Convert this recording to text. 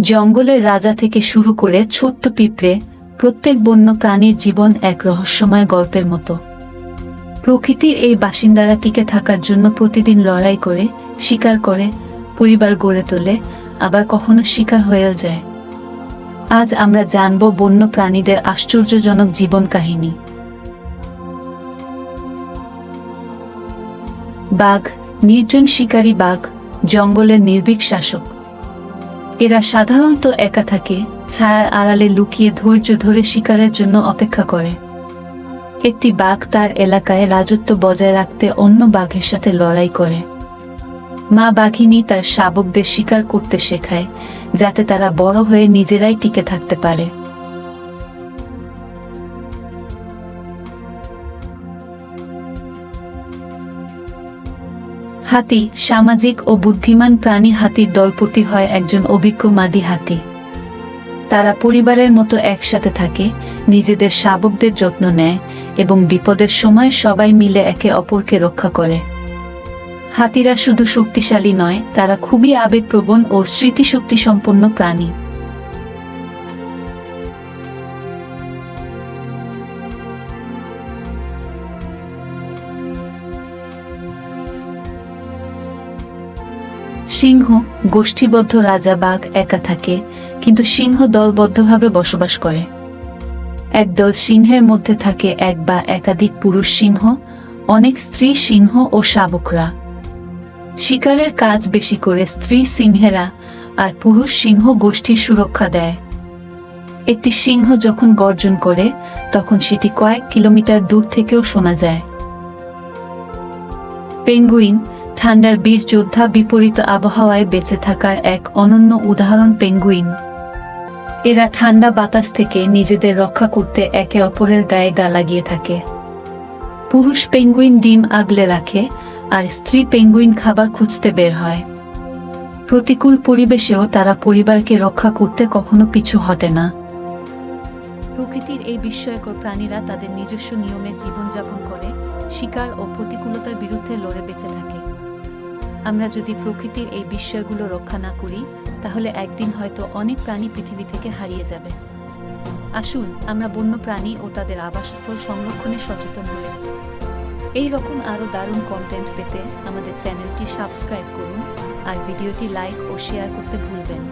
জঙ্গলের রাজা থেকে শুরু করে ছোট্ট পিঁপড়ে প্রত্যেক বন্য প্রাণীর জীবন এক রহস্যময় গল্পের মতো। প্রকৃতির এই বাসিন্দারা টিকে থাকার জন্য প্রতিদিন লড়াই করে, শিকার করে, পরিবার গড়ে তোলে, আবার কখনো শিকার হয়েও যায়। আজ আমরা জানব বন্য প্রাণীদের আশ্চর্যজনক জীবন কাহিনী। বাঘ, নির্জন শিকারী বাঘ, জঙ্গলের নির্ভীক শাসক। এরা সাধারণত একা থাকে, ছায়ার আড়ালে লুকিয়ে ধৈর্য ধরে শিকারের জন্য অপেক্ষা করে। একটি বাঘ তার এলাকায় রাজত্ব বজায় রাখতে অন্য বাঘের সাথে লড়াই করে। মা বাঘিনী তার শাবকদের শিকার করতে শেখায়, যাতে তারা বড় হয়ে নিজেরাই টিকে থাকতে পারে। হাতি সামাজিক ও বুদ্ধিমান প্রাণী হাতির দলপতি হয় একজন অভিজ্ঞ মাদি হাতি। তারা পরিবারের মতো একসাথে থাকে, নিজেদের শাবকদের যত্ন নেয় এবং বিপদের সময় সবাই মিলে একে অপরকে রক্ষা করে। হাতিরা শুধু শক্তিশালী নয়, তারা খুবই আবেগপ্রবণ ও স্মৃতিশক্তি সম্পন্ন প্রাণী। সিংহ গোষ্ঠীবদ্ধ রাজা বাঘ একা থাকে, কিন্তু সিংহ দলবদ্ধভাবে বসবাস করে। একদল সিংহের মধ্যে থাকে এক বা একাধিক পুরুষ সিংহ, অনেক স্ত্রী সিংহ ও শাবকরা। শিকারের কাজ বেশি করে স্ত্রী সিংহেরা আর পুরুষ সিংহ গোষ্ঠীর সুরক্ষা দেয়। একটি সিংহ যখন গর্জন করে, তখন সেটি কয়েক কিলোমিটার দূর থেকেও শোনা যায়। পেঙ্গুইন ঠান্ডার বীর যোদ্ধা বিপরীত আবহাওয়ায় বেঁচে থাকার এক অনন্য উদাহরণ পেঙ্গুইন। এরা ঠান্ডা বাতাস থেকে নিজেদের রক্ষা করতে একে অপরের গায়ে গা লাগিয়ে থাকে। পুরুষ পেঙ্গুইন ডিম আগলে রাখে আর স্ত্রী পেঙ্গুইন খাবার খুঁজতে বের হয়। প্রতিকূল পরিবেশেও তারা পরিবারকে রক্ষা করতে কখনো পিছু হটে না। প্রকৃতির এই বিস্ময়কর প্রাণীরা তাদের নিজস্ব নিয়মে জীবনযাপন করে, শিকার ও প্রতিকূলতার বিরুদ্ধে লড়ে বেঁচে থাকে। আমরা যদি প্রকৃতির এই বিষয়গুলো রক্ষা না করি, তাহলে একদিন হয়তো অনেক প্রাণী পৃথিবী থেকে হারিয়ে যাবে আসুন, আমরা বন্য প্রাণী ও তাদের আবাসস্থল সংরক্ষণে সচেতন হই এই রকম আরও দারুণ কন্টেন্ট পেতে আমাদের চ্যানেলটি সাবস্ক্রাইব করুন আর ভিডিওটি লাইক ও শেয়ার করতে ভুলবেন।